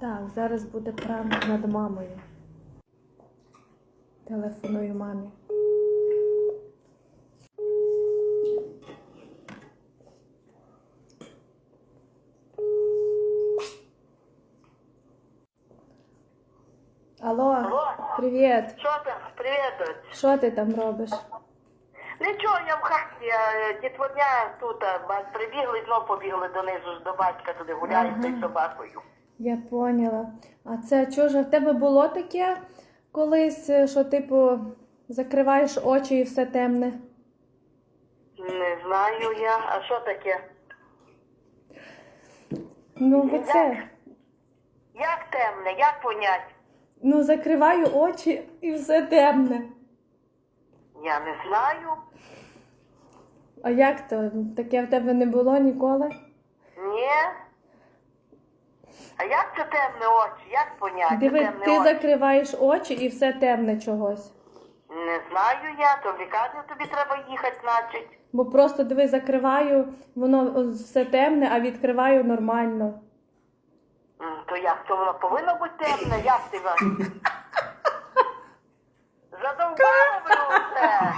Так, зараз буде пранк над мамою. Телефоную мамі. Алло, Алло. привіт. Що там? Привіт. Що ти там робиш? Нічого, я в хаті, я е, дітводня тут, прибігли, знов побігли донизу ж до батька туди гуляють Ага. з собакою. Я поняла. А це чого ж в тебе було таке колись, е, що типу закриваєш очі і все темне? Не знаю я, а що таке? Ну, бо це. Як темне, як понять? Ну, закриваю очі і все темне. Я не знаю. А як то? Таке в тебе не було ніколи? А як це темне очі? Як поняття? Диви, темне ти очі? закриваєш очі і все темне чогось. Не знаю я, то в лікарню тобі треба їхати, значить. Бо просто диви, закриваю, воно все темне, а відкриваю нормально. То як то воно повинно бути темне, як ти вас? Задовбало мене це.